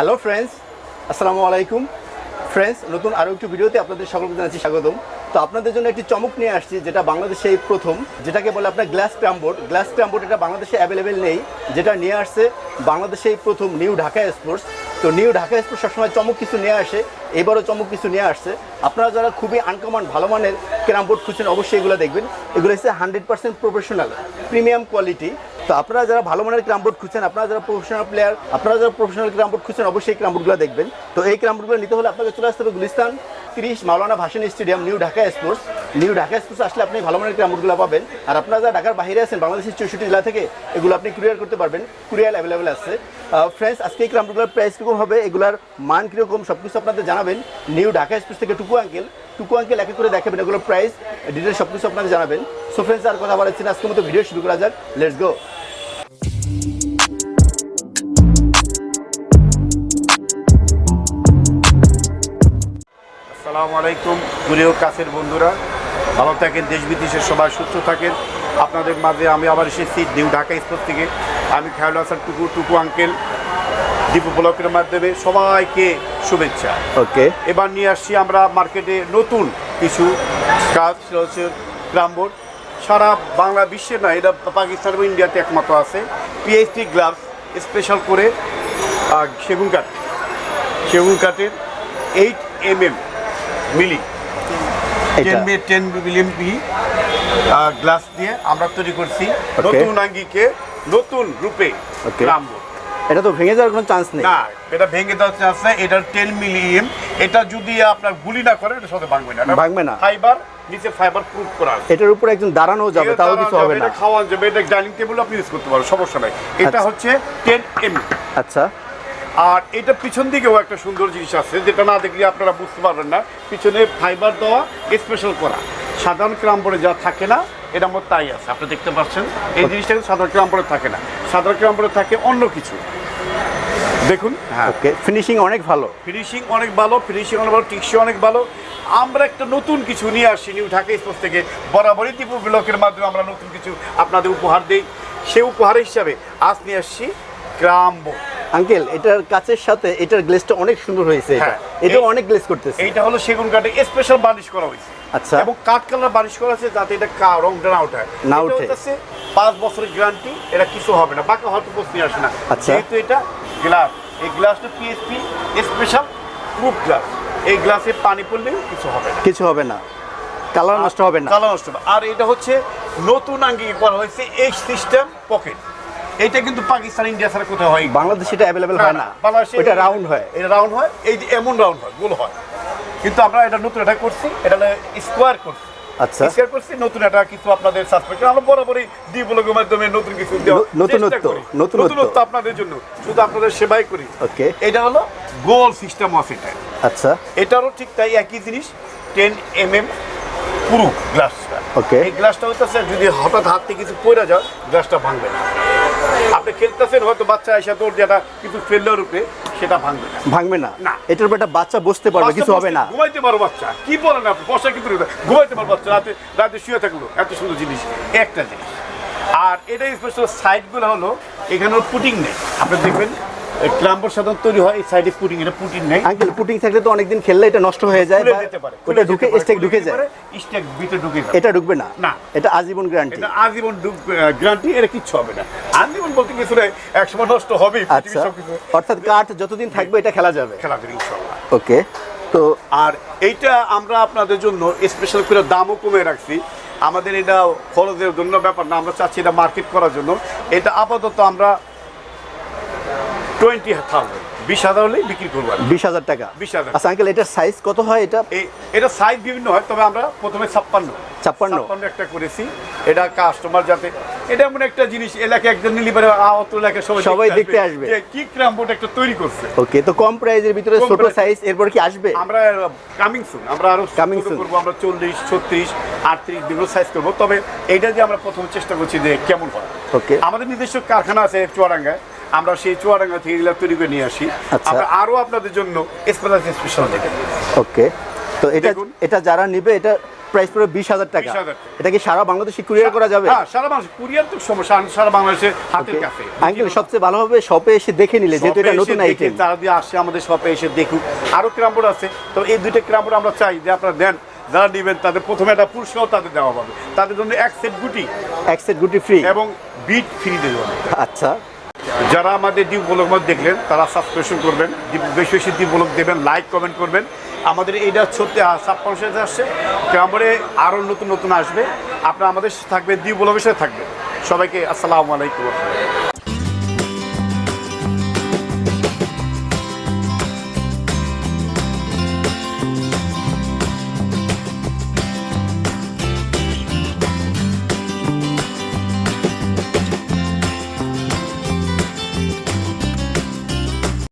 Hello friends আসসালামু আলাইকুম friends নতুন আরও একটি ভিডিওতে আপনাদের সকলকে জানাচ্ছি স্বাগতম। তো আপনাদের জন্য একটি চমক নিয়ে আসছি, যেটা বাংলাদেশে এই প্রথম, যেটাকে বলে আপনার গ্লাস ক্রামবোর্ড গ্লাস ক্রামবোর্ড এটা বাংলাদেশে অ্যাভেলেবেল নেই, যেটা নিয়ে আসছে বাংলাদেশে এই প্রথম নিউ ঢাকা স্পোর্টস তো নিউ ঢাকা স্পোর্টস সবসময় চমক কিছু নিয়ে আসে, এবারও চমক কিছু নিয়ে আসছে। আপনারা যারা খুবই আনকমন ভালো মানের ক্রামবোর্ড খুঁজছেন, অবশ্যই এগুলো দেখবেন। এগুলো হচ্ছে hundred percent professional premium quality তো আপনারা যারা ভালো মানের ক্রাম বোর্ড খুঁজছেন, আপনারা যারা প্রফেশনাল প্লেয়ার আপনারা যারা প্রফেশনাল ক্রামবোর্ড খুঁজছেন, অবশ্যই ক্রামবোর্ডগুলো দেখবেন। তো এই ক্রামবোর্ডগুলো নিতে হলে আপনাকে চলে আসতে হবে গুলিস্তান তিরিশ Maulana Bhasani stadium, new Dhaka sports new Dhaka sports আসলে আপনি ভালো মানের ক্রামবোর্ডগুলো পাবেন। আর আপনারা যারা ঢাকার বাইরে আছেন, বাংলাদেশের চৌষট্টি জেলা থেকে এগুলো আপনি কুরিয়ার করতে পারবেন। কুরিয়ার অ্যাভেলেবেল আছে। ফ্রেন্ডস আজকে এই ক্রামবোর্ডগুলোর প্রাইস কীরকম হবে, এগুলার মান কীরকম সব কিছু আপনাদের জানাবেন। নিউ ঢাকা স্পোর্টস থেকে টুকু আঙ্কেল টুকু আঙ্কেল একে করে দেখাবেন এগুলোর প্রাইস ডিটেল সব কিছু আপনাদের জানাবেন। সো ফ্রেন্ডস আর কথা বলাচ্ছি না, আজকের মতো ভিডিও শুরু করা যাক। লেটস গো আসসালামু আলাইকুম, প্রিয় কাছের বন্ধুরা। ভালো থাকেন দেশ বিদেশের সবাই সুস্থ থাকেন। আপনাদের মাঝে আমি আবার এসেছি নিউ ঢাকা স্পোর্ট থেকে। আমি খেয়াল হাসান টুকু টুকু আঙ্কেল দীপু ব্লকের মাধ্যমে সবাইকে শুভেচ্ছা। ওকে। এবার নিয়ে আসছি আমরা মার্কেটে নতুন কিছু কাজ হচ্ছে গ্রামবোর্ড সারা বাংলা বিশ্বে না এটা পাকিস্তান এবং ইন্ডিয়াতে একমাত্র আছে। পিএইচডি গ্লাভস স্পেশাল করে সেগুন কাঠ সেগুন কাঠের eight M M milli ten ten million milli glass দিয়ে আমরা তৈরি করছি. নতুন আঙ্গিকে নতুন রূপে Okay. এটা তো ভেঙে যাওয়ার কোনো চান্স নেই না এটা ভেঙে দেওয়ার চান্স নাই এটা টেন মিলিয়ন এটা যদি আপনার গুলি না করে এটা সাথে ভাঙবে না ভাঙবে না। ফাইবার নিচে ফাইবার প্রুফ করা আছে এটার উপর একজন দাঁড়ানো যাবে তাও কিছু হবে না এটা খাওয়া যাবে এটা ডাইনিং টেবিল আপনি ইউজ করতে পারবেন সমস্যা নাই এটা আচ্ছা। হচ্ছে টেন এম আচ্ছা আর এটা পিছন দিকেও একটা সুন্দর জিনিস আছে যেটা না দেখলে আপনারা বুঝতে পারবেন না। পিছনে ফাইবার দেওয়া স্পেশাল করা। সাধারণ ক্রামবোর্ডে যা থাকে না এটা আমার তাই আছে। আপনি দেখতে পাচ্ছেন? এই জিনিসটা কিন্তু সাধারণ ক্রামবোর্ডে থাকে না। সাধারণ ক্রামবোর্ডে থাকে অন্য কিছু। দেখুন হ্যাঁ। ওকে ফিনিশিং অনেক ভালো। ফিনিশিং অনেক ভালো ফিনিশিং অনেক ভালো টিকসি অনেক ভালো। আমরা একটা নতুন কিছু নিয়ে আসছি নিউ ঢাকা স্পোর্টস থেকে। বরাবরই ত্রিপুর ব্লকের মাধ্যমে আমরা নতুন কিছু আপনাদের উপহার দিই। সে উপহার হিসাবে আজ নিয়ে আসছি গ্রাম আঙ্কেল এটার কাচের সাথে এটার গ্লেসটা অনেক সুন্দর হয়েছে এটা। হ্যাঁ, অনেক গ্লেস করতেছে। এটা হলো সেগুন কাঠে স্পেশাল বার্নিশ করা হয়েছে। আচ্ছা। এবং কাঠ কালার বার্নিশ করা আছে যাতে এটা কা- রংটা না ওঠে। না এটা ওঠে। হচ্ছে পাঁচ বছরের গ্যারান্টি এটা কিছু হবে না। বাকি হয়তো প্রশ্ন আসে না। আচ্ছা। যেহেতু এটা গ্লাস এই গ্লাসটা পিএসপি স্পেশাল প্রুফ গ্লাস এই গ্লাসে পানি পড়লে কিছু হবে না। কিছু হবে না। কালার নষ্ট হবে না। কালার নষ্ট হবে। আর এটা হচ্ছে নতুন আঙ্গি করা হয়েছে এই সিস্টেম পকেট এটা কিন্তু পাকিস্তান ইন্ডিয়া ছাড়া কোথাও হয় বাংলাদেশে এটা অ্যাভেলেবেল হয় না। বাংলাদেশে ওটা রাউন্ড হয়। এটা রাউন্ড হয়। এই যে এমন রাউন্ড হয় গোল হয়। কিন্তু আমরা এটা নতুন এটা করছি এটা স্কোয়ার করছি। আচ্ছা। স্কোয়ার করছি নতুন একটা কিছু আপনাদের সাসপেক্ট আমরা বরাবরই ডি ব্লগের মাধ্যমে নতুন কিছু দেওয়ার ন- নতুনত্ব, চেষ্টা করি। নতুনত্ব। আপনাদের জন্য শুধু আপনাদের সেবাই করি। ওকে এটা হলো গোল সিস্টেম আছে এটা আচ্ছা। এটারও ঠিক তাই একই জিনিস টেন এম এম পুরু গ্লাসটা Okay. এই গ্লাসটা হইতেছে যদি হঠাৎ হাত থেকে কিছু পড়ে যায় গ্লাসটা ভাঙবে না। আপনি খেলতেছেন হয়তো বাচ্চা এসে তোর যেটা কিন্তু ফেললে রূপে সেটা ভাঙবে না। ভাঙবে না? না। এটার উপর একটা বাচ্চা বসতে পারবে কিছু হবে না। ঘুমাইতে পারো বাচ্চা। কি বলেন আপনি? বসা কিন্তু ঘুমাইতে পারো বাচ্চা। রাতে রাতে শুয়ে থাকল। এত সুন্দর জিনিস। একটা জিনিস। আর এটা স্পেশাল সাইডগুলো হলো এখানে পুটিং নেই। আপনি দেখবেন ক্লাম্বর সাধারণত তৈরি হয় এই সাইডে পুটিং এটা পুটিং নেই। আঙ্কেল পুটিং থাকলে তো অনেকদিন খেললে এটা নষ্ট হয়ে যায় বা ওটা ঢুকে স্টেক ঢুকে যায়। স্টেক ভিতরে ঢুকে যায় এটা ঢুকবে না। না। এটা আজীবন গ্যারান্টি এটা আজীবন গ্যারান্টি এটা কিচ্ছু হবে না। আজীবন বলতে কিছু নেই একসময় নষ্ট হবেই আচ্ছা। অর্থাৎ কাঠ যতদিন থাকবে এটা খেলা যাবে। খেলা করি ইনশাল্লাহ। ওকে তো আর এইটা আমরা আপনাদের জন্য স্পেশাল করে দামও কমে রাখছি। আমাদের এটা খরচের জন্য ব্যাপার না আমরা চাচ্ছি এটা মার্কেট করার জন্য। এটা আপাতত আমরা টোয়েন্টি থাউজেন্ড। বিশ হাজার হলেই বিক্রি করব বিশ হাজার টাকা। 20,000 আচ্ছা আঙ্কেল এটার সাইজ কত হয় এটা? এটা সাইজ বিভিন্ন হয় তবে আমরা প্রথমে ছাপ্পান্ন। 56 ছাপ্পান্ন একটা করেছি। এটা কাস্টমার যাতে এটা এমন একটা জিনিস এলাকায় একজন নিলি পারে অত এলাকায় সবাই সবাই দেখতে আসবে। কি ক্রামবোর্ড একটা তৈরি করছে। ওকে তো কম প্রাইজের ভিতরে কম ছোট সাইজ এরপর কি আসবে? আমরা কামিং সুন আমরা আরও soon. করব আমরা চল্লিশ ছত্রিশ আটত্রিশ বিভিন্ন সাইজ করব। তবে এইটা যে আমরা প্রথমে চেষ্টা করছি যে কেমন হয়। Okay. আমাদের নিজস্ব কারখানা আছে চুয়াডাঙ্গায়। আমরা সেই চুয়াডাঙ্গা থেকে এগুলো তৈরি করে নিয়ে আসি। আচ্ছা। আমরা আরও আপনাদের জন্য স্পেশাল স্পেশাল দেখে ওকে। তো এটা দেখুন। এটা যারা নিবে এটা প্রাইস পড়বে বিশ হাজার টাকা। এটা কি সারা বাংলাদেশে কুরিয়ার করা যাবে? হ্যাঁ সারা বাংলাদেশ কুরিয়ার তো সমস্যা সারা বাংলাদেশের হাতের কাছে। আঙ্কেল সবচেয়ে ভালো হবে শপে এসে দেখে নিলে যেহেতু এটা নতুন আইটেম যারা দিয়ে আসে আমাদের শপে এসে দেখুক। আরও ক্রামবোর্ড আছে। তো এই দুইটা ক্রামবোর্ড আমরা চাই যে আপনারা দেন। যারা নেবেন তাদের প্রথমে একটা পুরস্কার তাদের দেওয়া হবে। তাদের জন্য এক সেট গুটি। এক সেট গুটি ফ্রি এবং বিট ফ্রি দেওয়া আচ্ছা। যারা আমাদের দ্বীপ ব্লগ দেখলেন, তারা সাবস্ক্রিপশন করবেন। বেশি বেশি দ্বীপ ব্লগ দেবেন লাইক কমেন্ট করবেন। আমাদের এইটা ছোট্ট সাবকনসিয়াস আসছে। তারপরে আরও নতুন নতুন আসবে। আপনারা আমাদের থাকবে ডিপ ব্লগের সাথে থাকবে সবাইকে আসসালামু আলাইকুম।